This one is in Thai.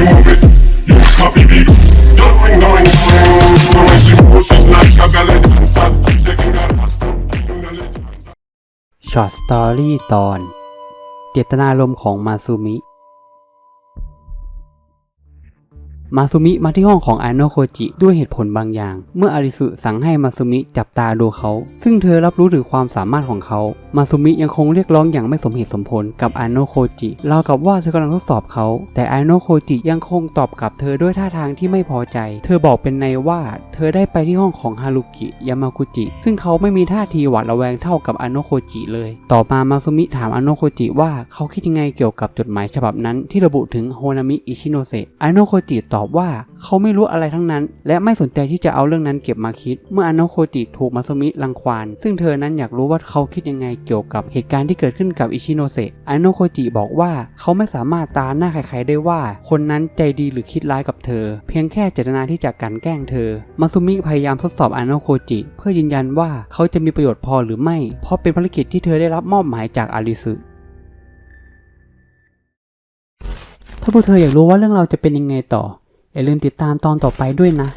you move it. You copy me. Going, going, going. When I see motions like a ballet dancer, shaking that ass to the legend. ช็อตสตอรี่ตอน เจตนารมณ์ของมาซูมิ มาซูมิมาที่ห้องของอาโนโคจิด้วยเหตุผลบางอย่าง เมื่ออาริสุสั่งให้มาซูมิจับตาดูเขา ซึ่งเธอรับรู้ถึงความสามารถของเขา มาซูมิยังคงเรียกร้องอย่างไม่สมเหตุสมผลกับอาโนโคจิราวกับว่าเธอกำลังทดสอบเขา แต่อาโนโคจิยังคงตอบกลับเธอด้วยท่าทางที่ไม่พอใจ เธอบอกเป็นในว่า เธอได้ไปที่ห้องของฮารุกิยามากุจิ ซึ่งเขาไม่มีท่าทีหวาดระแวงเท่ากับอาโนโคจิเลย ต่อมามาซูมิถามอาโนโคจิว่าเขาคิดยังไงเกี่ยวกับจดหมายฉบับนั้นที่ระบุถึงโฮนามิอิชิโนเซะอาโนโคจิตอบว่าเขาไม่รู้อะไรทั้งนั้น และไม่สนใจที่จะเอาเรื่องนั้นเก็บมาคิด เมื่ออโนโคจิถูกมาซูมิรังควานซึ่งเธอนั้นอยากรู้ว่าเขาคิดยังไงเกี่ยวกับเหตุการณ์ที่เกิดขึ้นกับอิชิโนเซะอโนโคจิบอกว่าเขาไม่สามารถตาหน้าใครๆได้ว่า คนนั้นใจดีหรือคิดร้ายกับเธอ เพียงแค่เจตนาที่จะกลันแกล้งเธอมาซูมิพยายามทดสอบอโนโคจิ เพื่อยืนยันว่าเขาจะมีประโยชน์พอหรือไม่ เพราะเป็นภารกิจที่เธอได้รับมอบหมายจากอาริสึถ้าพวกเธออยากรู้ว่าเรื่องเราจะเป็นยังไงต่อ อย่าลืมติดตามตอนต่อไปด้วยนะ